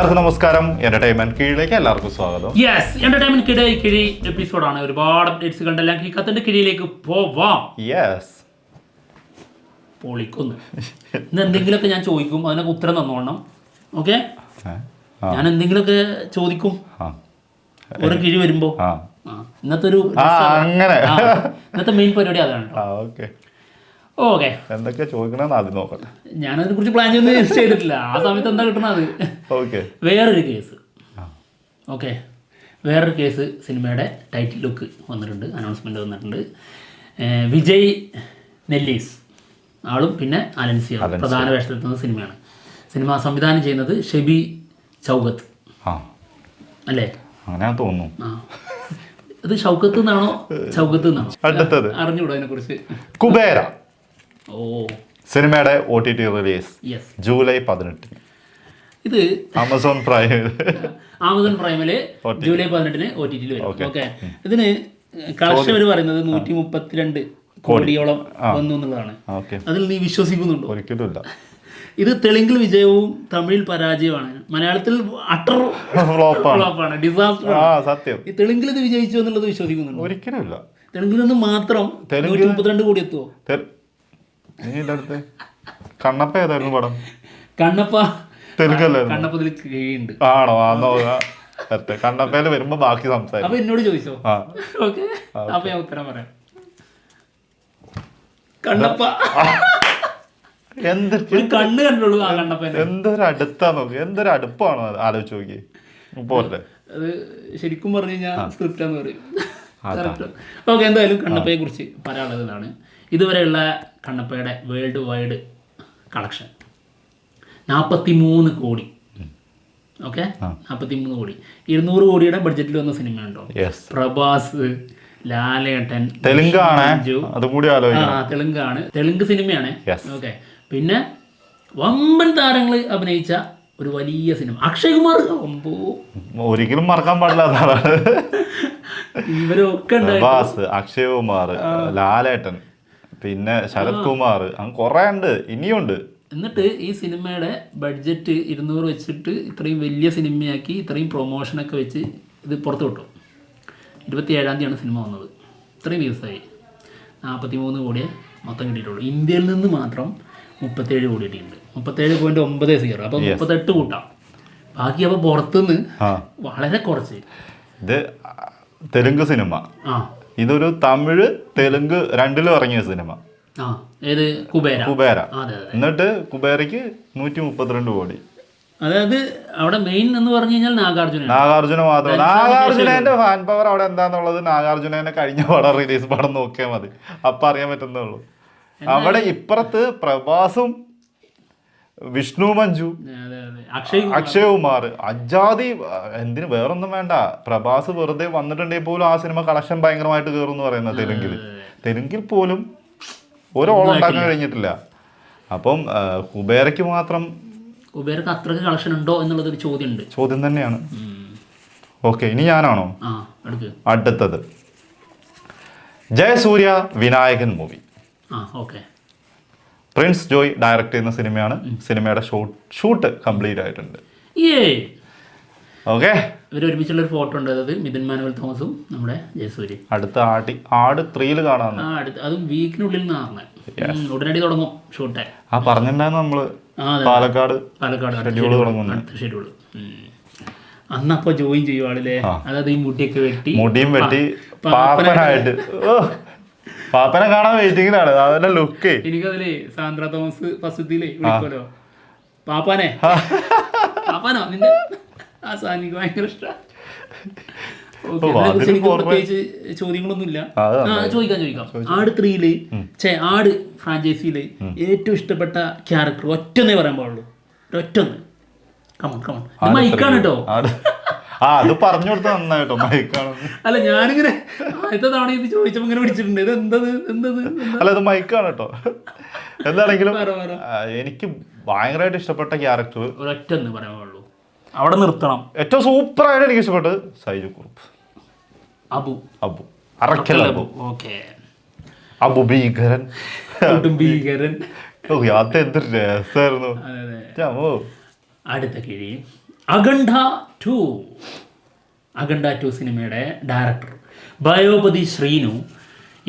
എല്ലാവർക്കും നമസ്കാരം. എന്റർടൈൻമെന്റ് കീഴിലേക്ക് എല്ലാവർക്കും സ്വാഗതം. യെസ് എന്റർടൈൻമെന്റ് കിഴി കിഴി എപ്പിസോഡാണ് ഒരുപാട് അപ്ഡേറ്റ്സ് എല്ലാം കിക്കത്തിന്റെ കിഴിയിലേക്ക് പോവാം. യെസ് പൊളിക്കുന്നു. ഇന്ന് എന്തെങ്കിലുമൊക്കെ ഞാൻ ചോദിക്കും അതിനൊക്കെ ഉത്തരം തന്നോളണം. ഓക്കെ ഞാൻ എന്തെങ്കിലുമൊക്കെ ചോദിക്കും. ഒരു കിഴി വരുമ്പോ. ഇന്നത്തെ ഒരു അങ്ങനെ. ഇന്നത്തെ മെയിൻ പരിപാടി അതാണ് ഓക്കെ. എന്തൊക്കെ ചോദിക്കണമെന്ന് ആദ്യം നോക്കട്ടെ. ഞാനതിനെ കുറിച്ച് പ്ലാൻ ചെയ്യുന്നത് ചെയ്തിട്ടില്ല. ആ സമയത്ത് എന്താ കിട്ടണത്? ഓക്കെ. വേറൊരു കേസ്. ഓക്കെ. വേറൊരു കേസ് സിനിമയുടെ ടൈറ്റിൽ ലുക്ക് വന്നിട്ടുണ്ട് അനൗൺസ്മെന്റ് വന്നിട്ടുണ്ട്. വിജയ് നെല്ലീസ്. ആളും പിന്നെ അലൻസിയ. പ്രധാന വേഷത്തിലെത്തുന്ന സിനിമയാണ്. സിനിമ സംവിധാനം ചെയ്യുന്നത് ഷെബി ചൗകത്ത്. അല്ലേ? അങ്ങനെ തോന്നുന്നു. ഇത് ഷൗക്കത്ത് നിന്നാണോ ചൗകത്ത് നിന്നാണോ അറിഞ്ഞൂടോ അതിനെ കുറിച്ച് കുബേര. സിനിമയുടെ O T T release July പതിനെട്ടിന്. ഇത് ആമസോൺ പ്രൈം ആമസോൺ പ്രൈമിൽ ജൂലൈ പതിനെട്ടിന് ഒ ടി ടിയിൽ വരും. ഓക്കെ ഇതിന് കളക്ഷൻ അവർ പറയുന്നത് നൂറ്റി മുപ്പത്തിരണ്ട് കോടിയോളം വന്നു എന്നുള്ളതാണ്. അതിൽ നീ വിശ്വസിക്കുന്നുണ്ടോ? ഒരിക്കലും ഇത് തെലുങ്കിൽ വിജയവും തമിഴിൽ പരാജയമാണ് മലയാളത്തിൽ അട്ടർ ഫ്ലോപ്പാണ് ഡിസാസ്റ്റർ സത്യം. ഈ തെലുങ്കിൽ ഇത് വിജയിച്ചു എന്നുള്ളത് വിശ്വസിക്കുന്നുണ്ടോ? ഒരിക്കലും തെലുങ്കിൽ നിന്ന് മാത്രം നൂറ്റി മുപ്പത്തിരണ്ട് കോടി എത്തുമോ നീ അടുത്ത്? കണ്ണപ്പ ഏതായിരുന്നു പടം? കണ്ണപ്പ. തെലുങ്കല്ലായിരുന്നു ആണോ? വരുമ്പോ ബാക്കി സംസാരിക്കും. അപ്പൊ എന്നോട് ചോദിച്ചോ? ആ. ഓക്കെ. അപ്പൊ ഞാൻ ഉത്തരം പറയാം. കണ്ണപ്പ. എന്ത് ഒരു കണ്ണ് കണ്ടുള്ളൂ ആ കണ്ണപ്പനെ. എന്തൊരു അടുത്താ നോക്ക്. എന്തൊരു അടുപ്പാണോ? അത് ആലോചിച്ച് നോക്കി അത് ശരിക്കും പറഞ്ഞു കഴിഞ്ഞാൽ സ്ക്രിപ്റ്റാന്ന് പറയും. ഓക്കെ എന്തായാലും കണ്ണപ്പയെ കുറിച്ച് പറയാനുള്ളത് ഇതാണ് ഇതുവരെയുള്ള കണ്ണപ്പയുടെ വേൾഡ് വൈഡ് കളക്ഷൻ നാൽപ്പത്തി മൂന്ന് കോടി. ഓക്കെ നാൽപ്പത്തി മൂന്ന് കോടി. ഇരുന്നൂറ് കോടിയുടെ ബഡ്ജറ്റിൽ വന്ന സിനിമ ഉണ്ടോ? പ്രഭാസ് ലാലേട്ടൻ തെലുങ്കാണ്. തെലുങ്കാണ്. തെലുങ്ക് സിനിമയാണ്. ഓക്കെ പിന്നെ വമ്പൻ താരങ്ങൾ അഭിനയിച്ച ഒരു വലിയ സിനിമ അക്ഷയ് കുമാർ. ഒരിക്കലും മറക്കാൻ പാടില്ലാത്ത ഇവരൊക്കെ അക്ഷയ് കുമാർ ലാലേട്ടൻ. പിന്നെ ശരത് കുമാർ അങ്ങനെ കുറെ ഉണ്ട് ഇനിയുണ്ട് എന്നിട്ട് ഈ സിനിമയുടെ ബഡ്ജറ്റ് ഇരുന്നൂറ് വെച്ചിട്ട് ഇത്രയും വലിയ സിനിമയാക്കി ഇത്രയും പ്രൊമോഷനൊക്കെ വെച്ച് ഇത് പുറത്തു വിട്ടു. ഇരുപത്തി ഏഴാം തീയതിയാണ് സിനിമ വന്നത്. ഇത്രയും ദിവസമായി നാൽപ്പത്തി മൂന്ന് കോടിയെ മൊത്തം കിട്ടിയിട്ടുള്ളൂ. ഇന്ത്യയിൽ നിന്ന് മാത്രം മുപ്പത്തേഴ് കോടി കിട്ടിയിട്ടുണ്ട്. മുപ്പത്തേഴ് പോയിന്റ് ഒമ്പത് സീറോ അപ്പോൾ മുപ്പത്തെട്ട് കൂട്ടാം. ബാക്കി അപ്പോൾ പുറത്തുനിന്ന് വളരെ കുറച്ച്. ഇത് തെലുങ്ക് സിനിമ. ആ. ഇതൊരു തമിഴ് തെലുങ്ക് രണ്ടിലും ഇറങ്ങിയ സിനിമ. കുബേര. എന്നിട്ട് കുബേരയ്ക്ക് നൂറ്റി മുപ്പത്തിരണ്ട് കോടി. അതായത് അവിടെ മെയിൻ എന്ന് പറഞ്ഞു കഴിഞ്ഞാൽ നാഗാർജുന നാഗാർജുന മാത്രം. നാഗാർജുനന്റെ ഫാൻ പവർ അവിടെ എന്താന്നുള്ളത് നാഗാർജുനന്റെ കഴിഞ്ഞ പടം റിലീസ് പടം നോക്കിയാൽ മതി. അപ്പൊ അറിയാൻ പറ്റുന്നുള്ളൂ അവിടെ ഇപ്പുറത്ത് പ്രഭാസും വിഷ്ണു മഞ്ജു. അക്ഷയ് കുമാർ. അജാതി എന്തിന് വേറൊന്നും വേണ്ട. പ്രഭാസ് വെറുതെ വന്നിട്ടുണ്ടെങ്കിൽ പോലും ആ സിനിമ കളക്ഷൻ ഭയങ്കരമായിട്ട് കയറും എന്ന് പറയുന്നത് തെലുങ്കിൽ തെലുങ്കിൽ പോലും ഒരു ഓളം ഉണ്ടാക്കാൻ കഴിഞ്ഞിട്ടില്ല. അപ്പം കുബേരയ്ക്ക് മാത്രം കുബേരക്ക് അത്രയ്ക്ക് കളക്ഷൻ ഉണ്ടോ എന്നുള്ളത് ഒരു ചോദ്യം ഉണ്ട് ചോദ്യം തന്നെയാണ്. ഓക്കെ ഇനി ഞാനാണോ? അടുത്തത്. ജയസൂര്യ വിനായകൻ മൂവി. ആ ഓക്കെ. പ്രിൻസ് ജോയ് ഡയറക്റ്റ് ചെയ്യുന്ന സിനിമയാണ്. സിനിമയുടെ ഷൂട്ട് ഷൂട്ട് കംപ്ലീറ്റ് ആയിട്ടുണ്ട്. ഓക്കെ ഇവർ ഒരുമിച്ചുള്ള ഒരു ഫോട്ടോ ഉണ്ട്. അതായത് മിഥുൻ മാനുവൽ തോമസും നമ്മുടെ ജയസൂര്യ. അടുത്ത ആടി ആട് ത്രീയിൽ കാണാൻ അതും വീക്കിനുള്ളിൽ നിന്നാണ് ഉടനടി തുടങ്ങും ഷൂട്ട് ആ പറഞ്ഞിട്ടുണ്ടായിരുന്നു നമ്മൾ. പാലക്കാട് പാലക്കാട് ഷെഡ്യൂൾ തുടങ്ങുന്നു. ഷെഡ്യൂൾ അന്നപ്പോ ജോയിൻ ചെയ്യുവാളില്ലേ? ആളിലെ അതായത് ഈ മുടിയൊക്കെ വെട്ടി മുടിയും വെട്ടി പാപ്പനായിട്ട് ഓ. പാപ്പനെ കാണാൻ വെയിറ്റിംഗിലാണ് അവന്റെ ലുക്ക് എനിക്കതിലേ സാന്ദ്ര തോമസ് ഫസ്റ്റിലേ വിളിക്കോലോ പാപ്പാനെ. പാപ്പാനോ? നിന്റെ? ആ സാനിക്ക് ഭയങ്കര ഇഷ്ടമാണ് ചോദ്യങ്ങളൊന്നുമില്ല. ചോദിക്കാം ചോദിക്കാം. ആട് ത്രീയിൽ ചേ ആട് ഫ്രാഞ്ചൈസിയിൽ ഏറ്റവും ഇഷ്ടപ്പെട്ട ക്യാരക്ടർ ഒറ്റന്നേ പറയാൻ പാടുള്ളൂ. ഒറ്റൊന്ന്. കമൺ കമൺ മൈക്കാണ് കേട്ടോ. ആ അത് പറഞ്ഞു കൊടുത്ത നന്നായിട്ടോ മൈക്കാണ് അല്ല ഞാനിങ്ങനെ ആദ്യത്തെ തവണ ഇത് ചോദിച്ചപ്പോ ഇങ്ങനെ പിടിച്ചിട്ടുണ്ട് ഇത് എന്തത്? എന്തത്? അല്ല ഇത് മൈക്കാണ് കേട്ടോ എന്താണെങ്കിലും എനിക്ക് ഭയങ്കരമായിട്ട് ഇഷ്ടപ്പെട്ട ക്യാരക്ടർ ഒരൊറ്റൊന്ന് പറയാൻ പാടുള്ളൂ. അവിടെ നിർത്തണം. ഏറ്റവും സൂപ്പർ ആയിട്ട് എനിക്ക് ഇഷ്ടപ്പെട്ടത് സൈജു കുറുപ്പ്. അബു. അബു. അറക്കൽ അബു. ഓക്കെ. അബു ഭീകരൻ. ഭീകരൻ. അത് എന്ത് രസമായിരുന്നു അടുത്ത കിഴി. അഖണ്ഡ ടു അഖണ്ഡ ടു സിനിമയുടെ ഡയറക്ടർ. ബയോപതി ശ്രീനു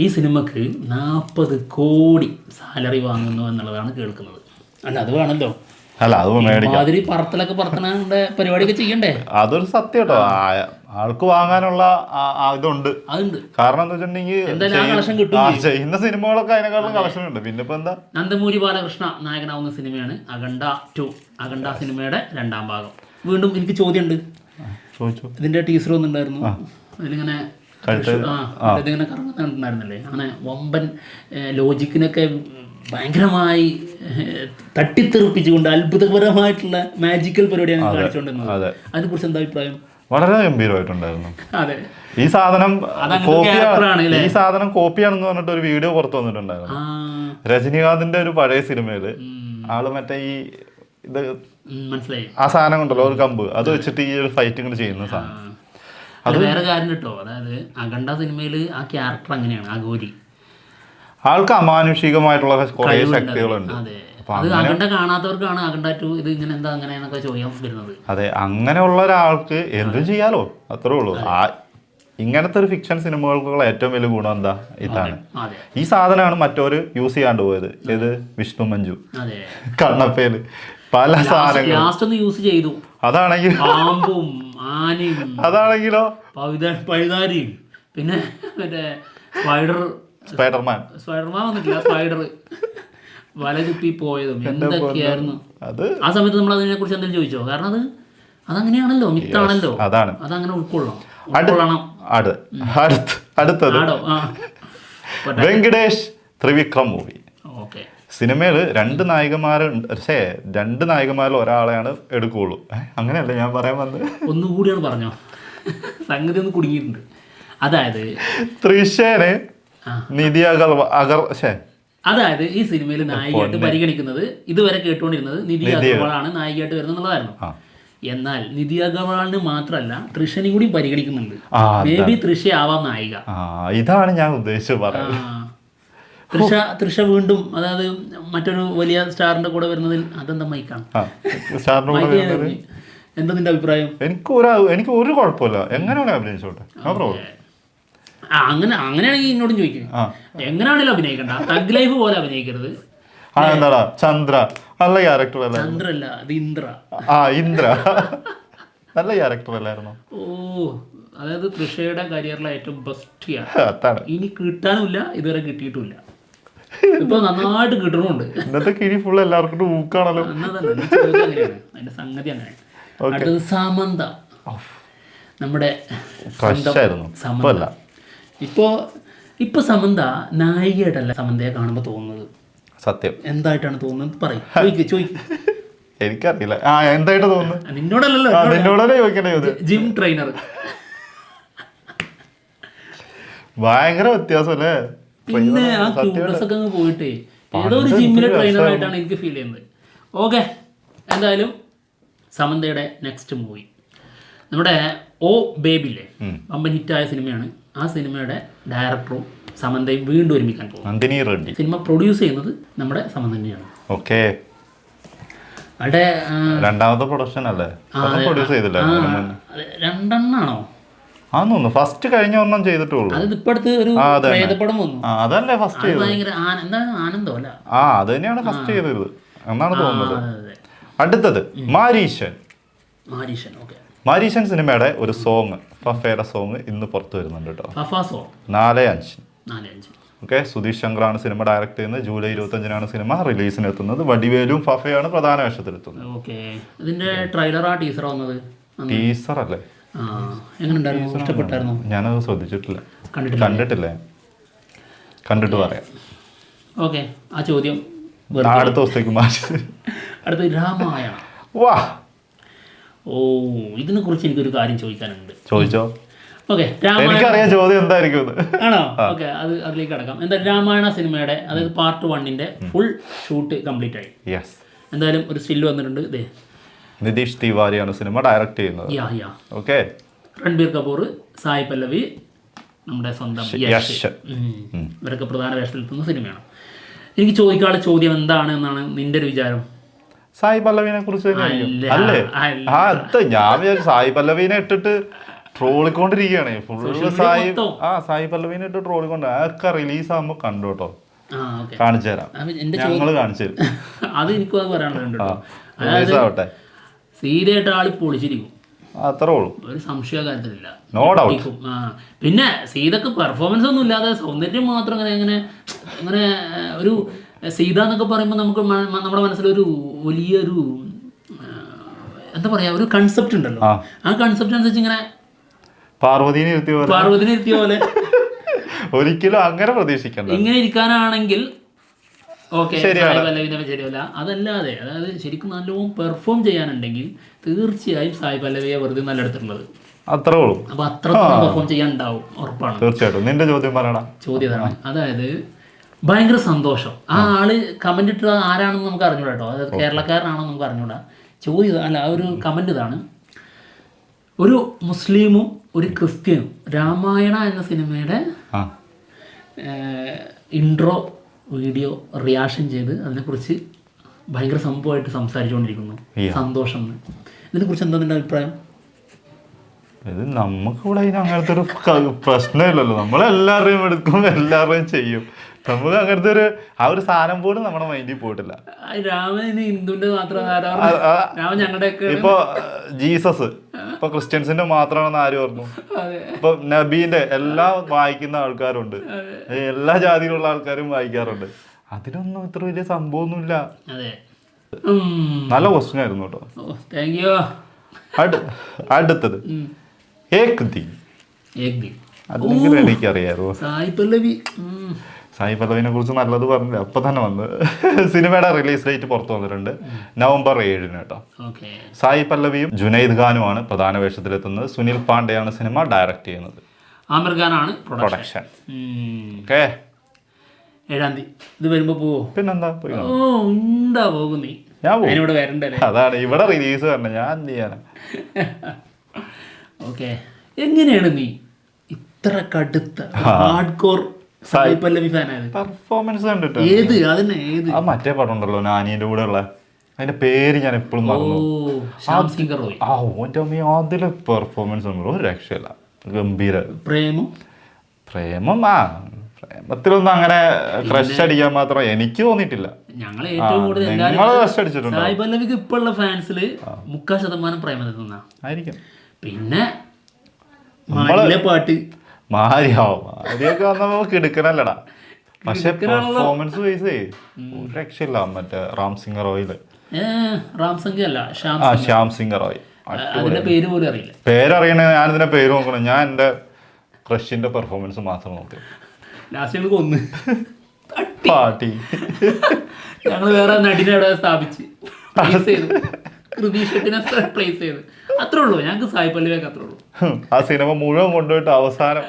ഈ സിനിമക്ക് നാൽപ്പത് കോടി സാലറി വാങ്ങുന്നു എന്നുള്ളതാണ് കേൾക്കുന്നത്. അല്ല അത് വേണമല്ലോ അല്ല അത് മാതിരി പറത്തലൊക്കെ പറത്തണ പരിപാടിയൊക്കെ ചെയ്യണ്ടേ? അതൊരു സത്യം കേട്ടോ. ആൾക്ക് വാങ്ങാനുള്ള ഇതുണ്ട്. അതുണ്ട്. കാരണം എന്താ വെച്ചിട്ടുണ്ടെങ്കിൽ ചെയ്യുന്ന സിനിമകളൊക്കെ അതിനെക്കാളും കളക്ഷൻ ഉണ്ട്. പിന്നെ ഇപ്പൊ എന്താ? നന്ദമൂരി ബാലകൃഷ്ണ നായകനാവുന്ന സിനിമയാണ് അഖണ്ഡ ടു. അഖണ്ഡ സിനിമയുടെ രണ്ടാം ഭാഗം. വീണ്ടും എനിക്ക് ചോദ്യമുണ്ട് ഇതിന്റെ ടീച്ചർ ഒന്നുണ്ടായിരുന്നു അതിലിങ്ങനെ ഇതിങ്ങനെ കറങ്ങുന്നുണ്ടായിരുന്നല്ലേ? അങ്ങനെ വമ്പൻ ലോജിക്കിനൊക്കെ ഭയങ്കരമായി തട്ടിത്തെറിപ്പിച്ചുകൊണ്ട് അത്ഭുതപരമായിട്ടുള്ള മാജിക്കൽ പരിപാടിയാണ് കാണിച്ചുകൊണ്ടിരുന്നത്. അതെ. അതിനെക്കുറിച്ച് എന്താ അഭിപ്രായം? വളരെ ഗംഭീരമായിട്ടുണ്ടായിരുന്നു. അതെ. ഈ സാധനം കോപ്പിയാണ് ഈ സാധനം കോപ്പിയാണെന്ന് പറഞ്ഞിട്ട് ഒരു വീഡിയോ പുറത്തു വന്നിട്ടുണ്ടായിരുന്നു. രജനീകാന്തിന്റെ ഒരു പഴയ സിനിമയിൽ ആൾ മറ്റേ ഈ ഇത് മനസ്സിലായി. ആ സാധനം ഉണ്ടല്ലോ ഒരു കമ്പ്. അത് വെച്ചിട്ട് ഈ ഒരു ഫൈറ്റിങ് ചെയ്യുന്ന സാധനം. അത് വേറെ കാര്യം കേട്ടോ. അതായത് അഖണ്ഡ സിനിമയിൽ ആ ക്യാരക്ടർ അങ്ങനെയാണ് ആ ഗോരി. ആൾക്ക് അമാനുഷികമായിട്ടുള്ള കുറേ ശക്തികളുണ്ട്. അതെ. അത് അഖണ്ഡ കാണാത്തവർക്കാണ് അഖണ്ഡ ടു ഇത് ഇങ്ങനെ എന്താ ചോദിക്കാൻ വരുന്നത്. അതെ അങ്ങനെയുള്ള ഒരാൾക്ക് എന്തും ചെയ്യാലോ അത്രേ ഉള്ളൂ. ആ ഇങ്ങനത്തെ ഒരു ഫിക്ഷൻ സിനിമകൾക്കുള്ള ഏറ്റവും വലിയ ഗുണം എന്താ? ഇതാണ്. ഈ സാധനമാണ് മറ്റൊരു യൂസ് ചെയ്യാണ്ട് പോയത്. ഏത്? വിഷ്ണു മഞ്ജു. കണ്ണപ്പേൽ. പല സാധനങ്ങളും. ലാസ്റ്റ് ഒന്ന് യൂസ് ചെയ്തു. അതാണെങ്കിൽ പാമ്പും ആനയും അതാണെങ്കിലോ? പഴുത പഴുതാരിയും പിന്നെ മറ്റേ സ്പൈഡർ സ്പൈഡർമാൻ സ്പൈഡർമാൻ വന്നിട്ടില്ല സ്പൈഡർ വല ചുപ്പി പോയതും. എന്തൊക്കെയായിരുന്നു? അത് ആ സമയത്ത് നമ്മൾ അതിനെ കുറിച്ച് എന്തെങ്കിലും ചോദിച്ചോ? കാരണം അത് അതങ്ങനെയാണല്ലോ മിത്താണല്ലോ. അതാണ്. അതങ്ങനെ ഉൾക്കൊള്ളണം. ഉൾക്കൊള്ളണം. അടു അടുത്തത്. വെങ്കടേഷ് ത്രിവിക്രം മൂവി. ഓക്കെ. സിനിമയിൽ രണ്ട് നായികമാരുണ്ട് പക്ഷേ രണ്ട് നായികമാരിൽ ഒരാളെയാണ് എടുക്കുകയുള്ളൂ. അങ്ങനെയല്ലേ ഞാൻ പറയാൻ വന്നത്? ഒന്നുകൂടിയാണ് പറഞ്ഞോ. സംഗതി ഒന്ന് കുടുങ്ങിയിട്ടുണ്ട്. അതായത് തൃശേനെ. നിധി അഗർ അഗർ ശേ അതായത് ഈ സിനിമയിൽ നായികയായിട്ട് പരിഗണിക്കുന്നത് ഇതുവരെ കേട്ടുകൊണ്ടിരുന്നത് നിധി അഗർവാളാണ് നായികയായിട്ട് വരുന്നത് എന്നുള്ളതായിരുന്നു എന്നാൽ നിധി അഗർവാളിന് മാത്രമല്ല തൃഷനെയും കൂടി പരിഗണിക്കുന്നുണ്ട്. ആ മേ ബി തൃഷ ആവാം നായിക ഇതാണ് ഞാൻ ഉദ്ദേശിച്ചത് തൃഷ തൃഷ വീണ്ടും അതായത് മറ്റൊരു വലിയ സ്റ്റാറിന്റെ കൂടെ വരുന്നതിൽ അതെന്താ മൈക്കാണ്? സാറിന് കൂടെ വരുന്നത് എന്താ നിന്റെ അഭിപ്രായം? എനിക്ക് ഒരു എനിക്ക് ഒരു കുഴപ്പമില്ല. എങ്ങനെയാണ് അഭിനയിച്ചോട്ടെ. അങ്ങനെ അങ്ങനെയാണെങ്കിൽ എന്നോടും ചോദിക്കും. എങ്ങനെയാണെങ്കിലും അഭിനയിക്കണ്ട. തഗ് ലൈഫ് പോലെ അഭിനയിക്കരുത്. എന്താടാ? ചന്ദ്ര. നല്ല ക്യാരക്ടർ അല്ലേ? ചന്ദ്രല്ല അത് ഇന്ദ്ര. ആ ഇന്ദ്ര. നല്ല ക്യാരക്ടർ അല്ലായിരുന്നു? ഓ അതായത് തൃഷയുടെ കരിയറിലെ ഏറ്റവും ബെസ്റ്റ് അതാണ്. ഇനി കിട്ടാനുമില്ല ഇതുവരെ കിട്ടിയിട്ടുമില്ല. ഇപ്പൊ നന്നായിട്ട് കിട്ടണുണ്ട്. ഇന്നത്തെ കിഴി ഫുൾ എല്ലാവർക്കും ഊക്കാണല്ലോ. അതിന്റെ സംഗതി അങ്ങനെ അടുത്തത് സമന്ത. നമ്മുടെ സമന്ത. ഇപ്പോ ഇപ്പൊ സമന്ത നായികയായിട്ടല്ല സമന്തയെ കാണുമ്പോൾ തോന്നുന്നത്. സത്യം. എന്തായിട്ടാണ് തോന്നുന്നത്? പറയും. ചോദിക്ക് ചോദിക്ക്. എനിക്കറിയില്ല. ആ എന്തായിട്ട് തോന്നുന്നു? നിന്നോടല്ലല്ലോ നിന്നോടല്ലേ. ചോദിക്കണേ ഇത്? Gym trainer. ഭയങ്കര വ്യത്യാസം അല്ലേ പിന്നെ ആ ക്യൂട്ട്നെസ് ഒക്കെ അങ്ങ് പോയിട്ടേ ഏതോ ഒരു ജിമ്മിലെ ട്രെയിനർ ആയിട്ടാണ് എനിക്ക് ഫീൽ ചെയ്യുന്നത്. ഓക്കെ എന്തായാലും സമന്തയുടെ നെക്സ്റ്റ് മൂവി നമ്മുടെ ഓ ബേബില്ലേ അമ്പൻ ഹിറ്റായ സിനിമയാണ്. ആ സിനിമയുടെ ഡയറക്ടറും സമന്തയും വീണ്ടും ഒരുമിക്കാൻ പോകും നന്ദിനി റെഡ്ഡി. സിനിമ പ്രൊഡ്യൂസ് ചെയ്യുന്നത് നമ്മുടെ സമന്ത തന്നെയാണ്. ഓക്കെ അവിടെ രണ്ടാമത്തെ പ്രൊഡക്ഷൻ അല്ലേ? പ്രൊഡ്യൂസ് ചെയ്തില്ല. രണ്ടെണ്ണാണോ? ആന്ന് ഫസ്റ്റ് കഴിഞ്ഞ ഒന്നും ചെയ്തിട്ടുള്ളൂ. അതല്ലേ ഫസ്റ്റ് ചെയ്തത്? ആ അത് തന്നെയാണ് ഫസ്റ്റ് ചെയ്തത്. എന്നാണ് തോന്നുന്നത്. അടുത്തത് മാരീശൻ മാരീഷൻ മാരീശൻ സിനിമയുടെ ഒരു സോങ് ഫഫയുടെ സോങ് ഇന്ന് പുറത്തു വരുന്നുണ്ട് കേട്ടോ. നാല് അഞ്ച്. ഓക്കെ സുധീഷ് ശങ്കറാണ് സിനിമ ഡയറക്ട് ചെയ്യുന്നത്. ജൂലൈ ഇരുപത്തി അഞ്ചിനാണ് സിനിമ റിലീസിന് എത്തുന്നത് വടിവേലും ഫഫയാണ് പ്രധാന വേഷത്തിലെത്തുന്നത്. ആ ടീസർ ടീസർ അല്ലേ? ആ എങ്ങനെ ഉണ്ടായിരുന്നു ഇഷ്ടപ്പെട്ടായിരുന്നു? ഞാനത് ശ്രദ്ധിച്ചിട്ടില്ല. കണ്ടിട്ടില്ല. കണ്ടിട്ട് പറയാം. ഓക്കെ ആ ചോദ്യം അടുത്ത ദിവസത്തേക്ക് മാറ്റി അടുത്ത രാമായണം. വാ. ഓ ഇതിനെ കുറിച്ച് എനിക്കൊരു കാര്യം ചോദിക്കാനുണ്ട്. ചോദിച്ചോ? ഓക്കെ എനിക്കറിയാം ചോദ്യം എന്തായിരിക്കും ആണോ? ഓക്കെ അത് അതിലേക്ക് അടക്കാം എന്താ രാമായണ സിനിമയുടെ അതായത് പാർട്ട് വണ്ണിന്റെ ഫുൾ ഷൂട്ട് കംപ്ലീറ്റ് ആയി എന്തായാലും ഒരു സ്റ്റിൽ വന്നിട്ടുണ്ട്. ഇതേ നിതീഷ് തിവാരിയാണ് സിനിമ ഡയറക്റ്റ് ചെയ്യുന്നത്. ഓക്കെ രൺബീർ കപൂർ സായി പല്ലവി നമ്മുടെ സ്വന്തം യശ്. ഇവരൊക്കെ പ്രധാന വേഷത്തിലെത്തുന്ന സിനിമയാണ്. എനിക്ക് ചോദിക്കാനുള്ള ചോദ്യം എന്താണ് എന്നാണ് നിന്റെ ഒരു വിചാരം? സായി പല്ലവിനെ കുറിച്ച് അല്ലേ ആ അത് ഞാൻ വിചാരിച്ചു സായി പല്ലവിനെ ഇട്ടിട്ട് ട്രോളിക്കൊണ്ടിരിക്കുകയാണ്. ഫുള്ള് സായി ആ സായി പല്ലവിനെ ഇട്ട് ട്രോളിക്കൊണ്ട് അതൊക്കെ റിലീസ് ആകുമ്പോ കണ്ടു കേട്ടോ. കാണിച്ചു തരാം. ഞങ്ങൾ കാണിച്ചു തരും. അത് എനിക്കും അത് സീരിയായിട്ട് ആളി പൊളിച്ചിരിക്കും. അത്രേ ഉള്ളൂ. ഒരു സംശയ കാര്യത്തിലില്ല. നോ ഡൗട്ട് പിന്നെ സീതക്ക് പെർഫോമൻസ് ഒന്നും ഇല്ലാതെ സൗന്ദര്യം മാത്രം അങ്ങനെ അങ്ങനെ അങ്ങനെ ഒരു സീത എന്നൊക്കെ പറയുമ്പോൾ നമുക്ക് നമ്മുടെ മനസ്സിലൊരു വലിയൊരു എന്താ പറയാ ഒരു കൺസെപ്റ്റ് ഉണ്ടല്ലോ. ആ. കൺസെപ്റ്റ് അനുസരിച്ച് ഇങ്ങനെ പാർവതിനെ പാർവതിനെ പോലെ. ഒരിക്കലും അങ്ങനെ പ്രതീക്ഷിക്കണ്ട. ഇങ്ങനെ ഇരിക്കാനാണെങ്കിൽ ശരിയല്ല അതല്ലാതെ അതായത് ശരിക്കും നല്ലോണം പെർഫോം ചെയ്യാനുണ്ടെങ്കിൽ തീർച്ചയായും സായി പല്ലവിയെ വെറുതെ നല്ല എടുത്തിട്ടുള്ളത്. അത്രേ ഉള്ളൂ. അപ്പൊ അത്രത്തോളം പെർഫോം ചെയ്യാൻ ഉണ്ടാവും ഉറപ്പാണ്. തീർച്ചയായിട്ടും. നിന്റെ ചോദ്യം പറയണം. ചോദ്യം അതായത് ഭയങ്കര സന്തോഷം. ആ ആൾ കമന്റ് ഇട്ടത് ആരാണെന്ന് നമുക്ക് അറിഞ്ഞൂടാ കേട്ടോ. അതായത് കേരളക്കാരനാണെന്ന് നമുക്ക് അറിഞ്ഞൂടാ. ചോദ്യം അല്ല ആ ഒരു കമന്റ് ഇതാണ്. ഒരു മുസ്ലിമും ഒരു ക്രിസ്ത്യനും രാമായണ എന്ന സിനിമയുടെ ഇൻട്രോ വീഡിയോ റിയാക്ഷൻ ചെയ്ത് അതിനെക്കുറിച്ച് ഭയങ്കര സംഭവമായിട്ട് സംസാരിച്ചുകൊണ്ടിരിക്കുന്നു. സന്തോഷം. ഇതിനെക്കുറിച്ച് എന്താ നിന്റെ അഭിപ്രായം ഇത് നമുക്കിവിടെ ഇവിടെ അങ്ങനത്തെ ഒരു പ്രശ്നമില്ലല്ലോ നമ്മളെല്ലാവരെയും എടുക്കും എല്ലാവരെയും ചെയ്യും നമുക്ക് അങ്ങനത്തെ ഒരു ആ ഒരു സാധനം പോലും നമ്മുടെ മൈൻഡിൽ പോയിട്ടില്ല. ആ രാമന് ഹിന്ദുവിന്റെ മാത്രം ഞങ്ങളുടെയൊക്കെ ഇപ്പൊ ജീസസ്. ഇപ്പൊ ക്രിസ്ത്യൻസിന്റെ മാത്രമാണെന്ന് ആര് പറഞ്ഞു? ഇപ്പൊ നബീന്റെ എല്ലാം വായിക്കുന്ന ആൾക്കാരുണ്ട്. എല്ലാ ജാതിയിലുള്ള ആൾക്കാരും വായിക്കാറുണ്ട്. അതിനൊന്നും ഇത്ര വലിയ സംഭവമൊന്നുമില്ല. നല്ല ക്വസ്റ്റ്യൻ ആയിരുന്നു കേട്ടോ. താങ്ക് യു അടുത്തത്. ഏക് ദി ഏക് ദി അല്ലെങ്കിൽ എനിക്കറിയാമോ സായി പല്ലവി. ഉം. സായി പല്ലവിനെ കുറിച്ച് നല്ലത് പറഞ്ഞില്ല. അപ്പൊ തന്നെ വന്ന് സിനിമയുടെ റിലീസ് ഡേറ്റ് പുറത്തു വന്നിട്ടുണ്ട്. നവംബർ ഏഴിന് കേട്ടോ. സായി പല്ലവിയും ജുനൈദ് ഖാനുമാണ് പ്രധാന വേഷത്തിലെത്തുന്നത്. സുനിൽ പാണ്ഡെയാണ് സിനിമ ഡയറക്ട് ചെയ്യുന്നത്. ആമിർ ഖാനാണ് പ്രൊഡക്ഷൻ ഓക്കേ. ഏഴാം തീയതി. ഇത് വരുമ്പോ പോവോ? പിന്നെന്താ? ഉണ്ടാ പോകും നീ. ഞാൻ ഇവിടെ വരണ്ടല്ലേ അതാണ് ഇവിടെ റിലീസ് വരണം ഞാൻ എന്ത് ചെയ്യാനാ? ഓക്കെ. എങ്ങനെയാണ് നീ ഇത്ര കടുത്ത ഹാർഡ് കോർ പെർഫോമൻസ് കണ്ടിട്ട്. ഏത്? അതിനെ ഏത്? ആ മറ്റേ പടം ഉണ്ടല്ലോ നാനിയുടെ കൂടെ ഉള്ള അതിന്റെ പേര് ഞാൻ എപ്പോഴും മറന്നു. സിംഗർ റോയ്. ആ അമ്മ അതിലെ പെർഫോമൻസ് ഒന്നും ഒരു രക്ഷയില്ല. ഗംഭീര. പ്രേമം? പ്രേമം ആ പ്രേമത്തിലൊന്നും അങ്ങനെ ക്രഷ് അടിക്കാൻ മാത്രം എനിക്ക് തോന്നിയിട്ടില്ല. ഞങ്ങൾ ഏറ്റവും കൂടുതൽ സായി പല്ലവിക്ക് മുക്കാൽ ശതമാനം പ്രേമം നിന്ന. ആയിരിക്കും. പിന്നെ പാട്ട്. മാരിയാവും മാരിയൊക്കെ നമുക്ക് എടുക്കണല്ലടാ. പക്ഷെ പെർഫോമൻസ് വൈസ് ഒരു രക്ഷയില്ല മറ്റേ റാം സിംഗ് റോയിൽ. റാം അല്ല ശ്യാം സിംഗ്. റോയ്. പേര് പോലും അറിയില്ല. പേരറിയണേ ഞാൻ ഇതിന്റെ പേര് നോക്കണം. ഞാൻ എന്റെ ക്രഷിന്റെ പെർഫോമൻസ് മാത്രം നോക്കി. ലാസ്റ്റ് ഞങ്ങൾ കൊന്ന്. പാട്ടി. ഞങ്ങൾ വേറെ നടിനെ അവിടെ സ്ഥാപിച്ച്. പ്ലേസ് ചെയ്തു. കൃതി പ്ലേസ് ചെയ്ത്. അത്രേ ഉള്ളൂ. ഞങ്ങൾക്ക് സായി പല്ലവിയൊക്കെ അത്രേ ഉള്ളൂ. ആ സിനിമ മുഴുവൻ കൊണ്ടുപോയിട്ട് അവസാനം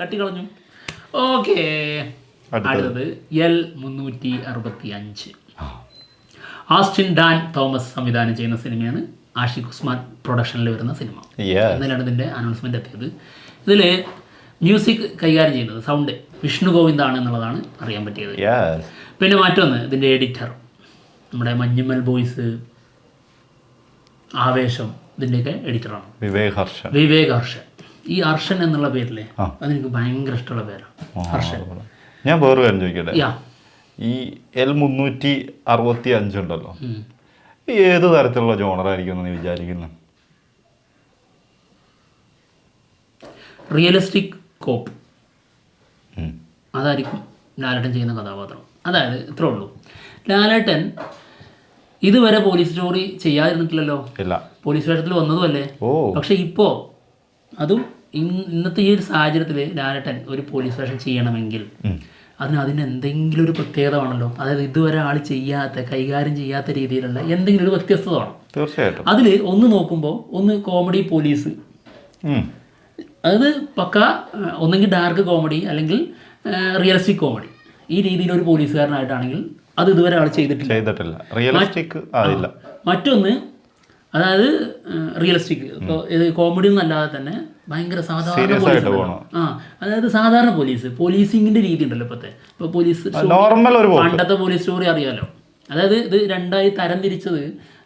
തട്ടിക്കളഞ്ഞു ഓക്കെ. അടുത്തത്. എൽ മുന്നൂറ്റി അറുപത്തി അഞ്ച്. ആസ്റ്റിൻ ഡാൻ തോമസ് സംവിധാനം ചെയ്യുന്ന സിനിമയാണ് ആഷിഖ് ഉസ്മാൻ പ്രൊഡക്ഷനിൽ വരുന്ന സിനിമ. എന്നാലാണ് ഇന്നലെയാണ് ഇതിന്റെ അനൗൺസ്മെന്റ് എത്തിയത്. ഇതിൽ മ്യൂസിക് കൈകാര്യം ചെയ്യുന്നത് സൗണ്ട് വിഷ്ണു ഗോവിന്ദാണ് എന്നുള്ളതാണ് അറിയാൻ പറ്റിയത്. പിന്നെ മറ്റൊന്ന് ഇതിന്റെ എഡിറ്റർ നമ്മുടെ മഞ്ഞുമൽ ബോയ്സ് ആവേശം. ഇതിന്റെയൊക്കെ എഡിറ്ററാണ്. വിവേക് ഹർഷൻ വിവേക് ഹർഷൻ ഈ ഹർഷൻ എന്നുള്ള പേരില്ലേ. അതെനിക്ക് ഭയങ്കര ഇഷ്ടമുള്ള പേരാണ്. ഹർഷൻ ഞാൻ വേറെ കാര്യം ചോദിക്കട്ടെ? ഈ എൽ മുന്നൂറ്റി അറുപത്തി അഞ്ചുണ്ടല്ലോ ഏത് തരത്തിലുള്ള ജോണറായിരിക്കും എന്ന് നീ വിചാരിക്കുന്നു? റിയലിസ്റ്റിക് കോപ്പ്. അതായിരിക്കും ലാലേട്ടൻ ചെയ്യുന്ന കഥാപാത്രം. അതായത് ഇത്രേ ഉള്ളൂ. ലാലേട്ടൻ ഇതുവരെ പോലീസ് സ്റ്റോറി ചെയ്യാതിരുന്നിട്ടില്ലല്ലോ? ഇല്ല. പോലീസ് സ്റ്റേഷനിൽ വന്നതുമല്ലേ? പക്ഷെ ഇപ്പോ അതും ഇന്നത്തെ ഈ ഒരു സാഹചര്യത്തിൽ ലാലട്ടൻ ഒരു പോലീസ് സ്റ്റേഷൻ ചെയ്യണമെങ്കിൽ. അതിന് അതിന് എന്തെങ്കിലും ഒരു പ്രത്യേകത വേണമല്ലോ. അതായത് ഇതുവരെ ആൾ ചെയ്യാത്ത കൈകാര്യം ചെയ്യാത്ത രീതിയിലുള്ള എന്തെങ്കിലും ഒരു വ്യത്യസ്തത വേണം. തീർച്ചയായിട്ടും. അതിൽ ഒന്ന് നോക്കുമ്പോൾ ഒന്ന് കോമഡി പോലീസ്. അത് അതായത് പക്ക ഒന്നെങ്കിൽ ഡാർക്ക് കോമഡി അല്ലെങ്കിൽ റിയലിസ്റ്റിക് കോമഡി. ഈ രീതിയിൽ ഒരു പോലീസുകാരനായിട്ടാണെങ്കിൽ അത് ഇതുവരെ ആൾ ചെയ്തിട്ടില്ല. ചെയ്തിട്ടില്ല. റിയലിസ്റ്റിക് ആയില്ല. മറ്റൊന്ന് അതായത് റിയലിസ്റ്റിക് ഇപ്പോൾ ഇത് കോമഡി ഒന്നും അല്ലാതെ തന്നെ ഭയങ്കര സാധാരണ പോലീസ് ആ അതായത് സാധാരണ പോലീസ് പോലീസിങ്ങിന്റെ രീതി ഉണ്ടല്ലോ ഇപ്പോഴത്തെ ഇപ്പോൾ പോലീസ് നോർമൽ ഒരു പോക്ക്. പണ്ടത്തെ പോലീസ് സ്റ്റോറി അറിയാലോ. അതായത് ഇത് രണ്ടായി തരം തിരിച്ചത്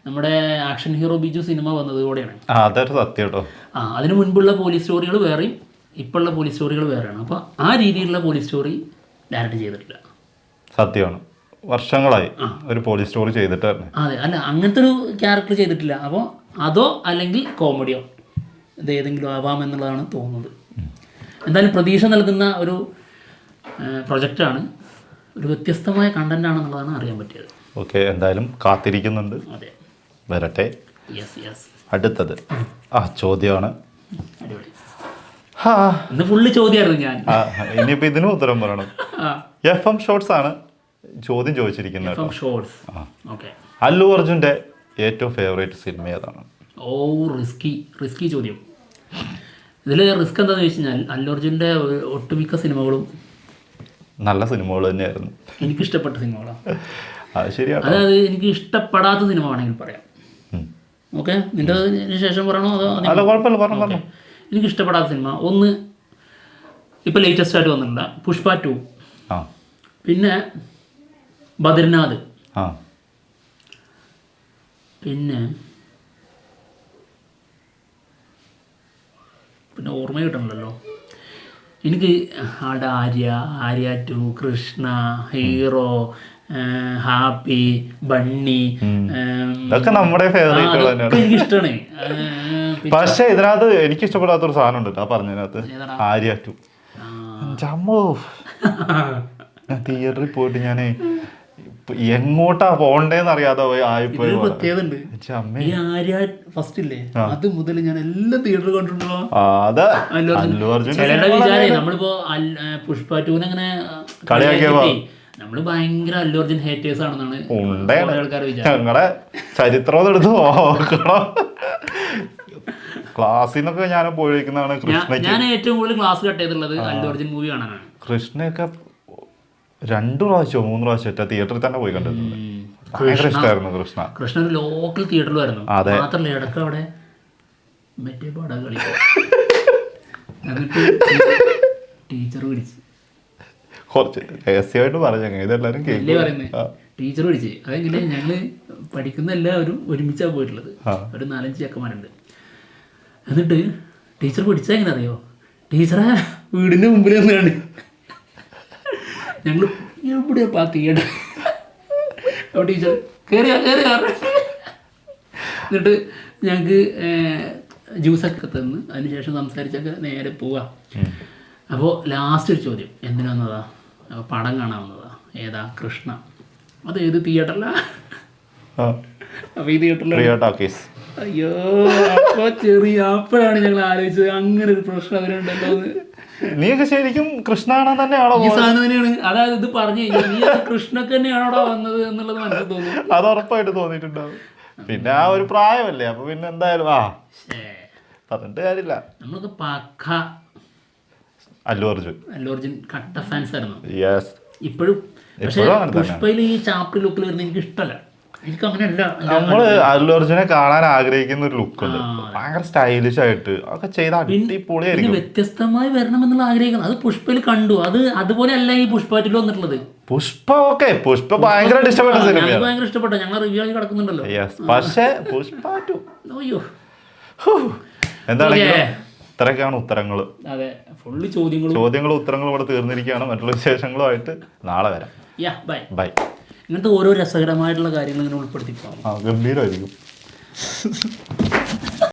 നമ്മുടെ ആക്ഷൻ ഹീറോ ബിജു സിനിമ വന്നതോടെയാണ് ആ അതൊരു സത്യം കേട്ടോ. ആ അതിന് മുൻപുള്ള പോലീസ് സ്റ്റോറികൾ വേറെയും ഇപ്പോഴുള്ള പോലീസ് സ്റ്റോറികൾ വേറെയാണ്. അപ്പോൾ ആ രീതിയിലുള്ള പോലീസ് സ്റ്റോറി ഡയറക്റ്റ് ചെയ്തിട്ടില്ല. സത്യമാണ്. വർഷങ്ങളായി ഒരു പോലീസ് സ്റ്റോറി ചെയ്തിട്ട്. അതെ അല്ല അങ്ങനത്തെ ഒരു ക്യാരക്ടർ ചെയ്തിട്ടില്ല. അപ്പോൾ അതോ അല്ലെങ്കിൽ കോമഡിയോ ഇത് ഏതെങ്കിലും ആവാം എന്നുള്ളതാണ് തോന്നുന്നത്. എന്തായാലും പ്രതീക്ഷ നൽകുന്ന ഒരു പ്രൊജക്റ്റാണ് ഒരു വ്യത്യസ്തമായ കണ്ടന്റ് ആണെന്നുള്ളതാണ് അറിയാൻ പറ്റിയത്. ഓക്കെ എന്തായാലും കാത്തിരിക്കുന്നുണ്ട്. അതെ. വരട്ടെ. യെസ് യെസ് അടുത്തത്. ആ ചോദ്യമാണ്. ഇന്ന് ഫുള്ള് ചോദ്യമായിരുന്നു ഞാൻ. ഇനിയിപ്പോ ഇതിനും ഉത്തരം പറയണം. എഫ് എം ഷോർട്സ് ആണ്. ചോദ്യം ചോദിച്ചിരിക്കുന്നത് അല്ലു അർജുന്റെ ഏറ്റവും ഫേവറേറ്റ് സിനിമ ഏതാണ്? ഓ റിസ്കി റിസ്കി ചോദ്യം. ഇതിൽ റിസ്ക് എന്താണെന്ന് വെച്ച് കഴിഞ്ഞാൽ അല്ലു അർജുന്റെ ഒട്ടുമിക്ക സിനിമകളും നല്ല സിനിമകൾ തന്നെയായിരുന്നു. എനിക്ക് ഇഷ്ടപ്പെട്ട സിനിമകളാണ് അത് ശരിയാണ് അതായത് എനിക്ക് ഇഷ്ടപ്പെടാത്ത സിനിമ വേണമെങ്കിൽ പറയാം. ഓക്കെ നിന്റെ ശേഷം പറയണോ അതോ ആദ്യം അല്ല കുഴപ്പമില്ല പറഞ്ഞു പറഞ്ഞു. എനിക്ക് ഇഷ്ടപ്പെടാത്ത സിനിമ ഒന്ന് ഇപ്പൊ ലേറ്റസ്റ്റ് ആയിട്ട് വന്നിട്ടുണ്ട് പുഷ്പ ടു പിന്നെ ബദ്രിനാഥ്. ആ. പിന്നെ പിന്നെ ഓർമ്മ കിട്ടണമല്ലോ എനിക്ക് ആടെ Arya Arya two Krishna hero Happy Bunny ഇതൊക്കെ നമ്മുടെ ആ, ഫേവറേറ്റുകൾ എനിക്ക് ഇഷ്ടമാണ് പക്ഷെ ഇതിനകത്ത് എനിക്ക് ഇഷ്ടപ്പെടാത്ത ഒരു സാധനം ഉണ്ട്. ആ പറഞ്ഞതിനകത്ത്? ആര്യ ടു. ജമ്മോ. തിയേറ്ററിൽ പോയിട്ട് ഞാൻ എങ്ങോട്ടാ പോണ്ടേന്ന് അറിയാതെ പോയി ആയിപ്പോയി ഒരു പ്രത്യേകത ഉണ്ട് ചമ്മേ ഈ ആര്യ ഫസ്റ്റ് ഇല്ലേ അത് മുതൽ ഞാൻ എല്ലാ തിയേറ്ററിൽ കണ്ടിട്ടുണ്ടോ ചിലരുടെ വിചാരേ നമ്മളിപ്പോ പുഷ്പ ടൂനെ അങ്ങനെ കളിയാക്കിയപ്പോ. നമ്മൾ ഭയങ്കര അല്ലു അർജുൻ ഹേറ്റേഴ്സ് ആണെന്നാണ് ആൾക്കാർ വിചാരം. ഞങ്ങളുടെ ചരിത്രം എടുത്ത് നോക്കണം. ക്ലാസ്സിൽ നിന്നൊക്കെ ഞാൻ പോയിരിക്കുന്നതാണ് കൃഷ്ണ ഞാൻ ഏറ്റവും കൂടുതൽ ക്ലാസ് കട്ട് ചെയ്തിട്ടുള്ളത് അല്ലു അർജുൻ മൂവി കാണാനാണ്. കൃഷ്ണയൊക്കെ രണ്ടു പ്രാവശ്യമോ മൂന്ന് പ്രാവശ്യം ഒറ്റ തിയേറ്ററിൽ തന്നെ പോയി കണ്ടിട്ടുണ്ട്. ഭയങ്കര ഇഷ്ടമായിരുന്നു കൃഷ്ണ. കൃഷ്ണ ഒരു ലോക്കൽ തിയേറ്ററിലായിരുന്നു അതെ. മാത്രമല്ല ഇടയ്ക്ക് അവിടെ മറ്റേ പാടാ കളി. എന്നിട്ട് ടീച്ചർ പിടിച്ച് കുറച്ച് രഹസ്യമായിട്ട് പറഞ്ഞു പറയുന്നത് ടീച്ചർ പിടിച്ച് അതെങ്ങനെ ഞങ്ങൾ പഠിക്കുന്ന എല്ലാവരും ഒരുമിച്ചാണ് പോയിട്ടുള്ളത്. ഒരു നാലഞ്ച് ചെക്കന്മാരുണ്ട്. എന്നിട്ട് ടീച്ചർ പിടിച്ചാൽ എങ്ങനെ അറിയോ ടീച്ചറെ വീടിന്റെ മുമ്പിൽ നിന്നാണ്. ഞങ്ങൾ എവിടെ പാ തീയട? അപ്പോൾ ടീച്ചർ കയറിയാ കയറിയാ എന്നിട്ട് ഞങ്ങൾക്ക് ജ്യൂസൊക്കെ തന്ന്. അതിനുശേഷം സംസാരിച്ചൊക്കെ നേരെ പോവാ. അപ്പോൾ ലാസ്റ്റ് ഒരു ചോദ്യം. എന്തിനു വന്നതാ അപ്പോൾ പടം കാണാൻ വന്നതാ ഏതാ? കൃഷ്ണ. അത് ഏത് തിയേറ്ററിലാ അപ്പോൾ ഈ തിയേറ്ററിൽ അയ്യോ അപ്പൊ ചെറിയ അപ്പോഴാണ് ഞങ്ങൾ ആലോചിച്ചത്. അങ്ങനെ ഒരു പ്രശ്നം അതിനുണ്ടല്ലോ എന്ന്. നീയൊക്കെ ശരിക്കും കൃഷ്ണാണ തന്നെയാണോ ഈ സാധനം തന്നെയാണ് അതായത് ഇത് പറഞ്ഞു കഴിഞ്ഞാൽ നീ കൃഷ്ണക്ക് തന്നെയാണോടാ വന്നത് എന്നുള്ളത് മനസ്സിൽ തോന്നുന്നു അത് ഉറപ്പായിട്ട് തോന്നിയിട്ടുണ്ടാവും. പിന്നെ ആ ഒരു പ്രായമല്ലേ അപ്പൊ പിന്നെ എന്തായാലും ആ. പറഞ്ഞിട്ട് കാര്യമില്ല. നമ്മളൊക്കെ പക്ക അല്ലു അർജുൻ. അല്ലു അർജുൻ കട്ട ഫാൻസ് ആയിരുന്നു. യെസ് ഇപ്പോഴും പക്ഷേ പുഷ്പയിൽ ഈ ചാപ്റ്റർ ലുക്കിൽ വരുന്ന എനിക്ക് ഇഷ്ടമല്ല എനിക്ക് അങ്ങനെയല്ല നമ്മൾ അല്ലു അർജുനെ കാണാൻ ആഗ്രഹിക്കുന്ന ഒരു ലുക്ക് ഉണ്ട്. ഭയങ്കര സ്റ്റൈലിഷ് ആയിട്ട് ഒക്കെ ചെയ്ത അടിപൊളിയായിരിക്കും. വ്യത്യസ്തമായി വരണം എന്നുള്ള ആഗ്രഹിക്കുന്നത് അത് പുഷ്പയിൽ കണ്ടു. അത് അതുപോലെ അല്ല ഈ പുഷ്പാറ്റിൽ വന്നിട്ടുള്ളത്. പുഷ്പ ഓക്കെ പുഷ്പ ഭയങ്കര ഇഷ്ടപ്പെട്ട ഭയങ്കര ഇഷ്ടപ്പെട്ട. ഞങ്ങൾ റിവ്യൂ ആയി കിടക്കുന്നുണ്ടല്ലോ. യെസ് പക്ഷേ പുഷ്പ അയ്യോ. എന്താണെങ്കിലും. ഇത്രയൊക്കെയാണ് ഉത്തരങ്ങൾ അതെ ഫുള്ള് ചോദ്യങ്ങളും. ചോദ്യങ്ങളും ഉത്തരങ്ങളും ഇവിടെ തീർന്നിരിക്കുകയാണ്. മറ്റുള്ള വിശേഷങ്ങളുമായിട്ട് നാളെ വരാം. യാ ബൈ ബൈ ഇങ്ങനത്തെ ഓരോ രസകരമായിട്ടുള്ള കാര്യങ്ങൾ ഇങ്ങനെ ഉൾപ്പെടുത്തി പോകാം ആ ഗംഭീരമായിരിക്കും